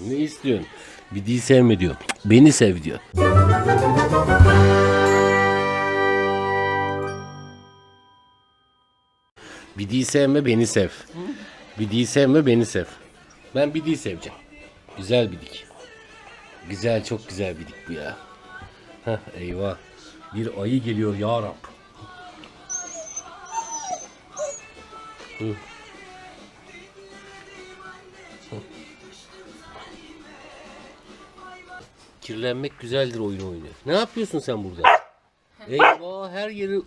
Ne istiyorsun? Bir değil sevme diyor. Beni sev diyor. Bir değil sevme beni sev. Bir değil sevme beni sev. Ben bir değil seveceğim. Güzel bir dik. Güzel çok güzel bir dik bu ya. Heh, eyvah. Bir ayı geliyor ya Rab. Kirlenmek güzeldir oyun oynuyor. Ne yapıyorsun sen burada? Eyvah her yeri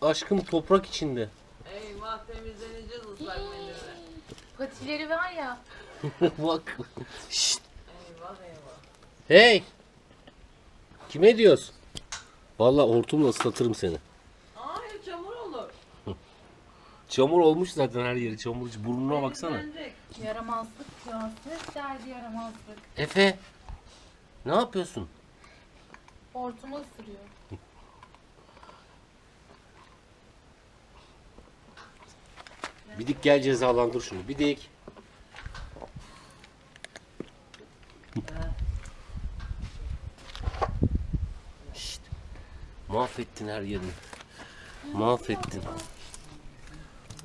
aşkım toprak içinde. Eyvah temizleneceğiz ıslak mendille. Patileri var ya. Bak. Şşt. Eyvah eyvah. Hey. Kime diyoruz? Vallahi hortumla ıslatırım seni. Hayır çamur olur. Çamur olmuş zaten her yeri çamur. Burnuna baksana. Temizlenecek. Yaramazlık ya. Ses derdi yaramazlık. Efe. Ne yapıyorsun? Hortumu ısırıyor. Bidik gel cezalandır şunu. Bidik. Şşt. Mahvettin her yerini. Mahvettin.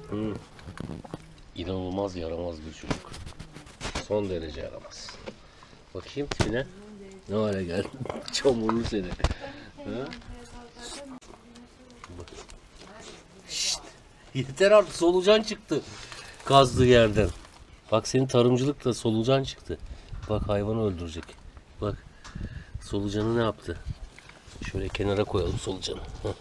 Hı. İnanılmaz yaramaz bir çocuk. Son derece yaramaz. Bakayım tipine. Ne hale geldi? Çamurlu seni. Ha? Şşt. Yeter artık solucan çıktı. Kazdığı yerden. Bak senin tarımcılıkla solucan çıktı. Bak hayvanı öldürecek. Bak solucanı ne yaptı? Şöyle kenara koyalım solucanı. Heh.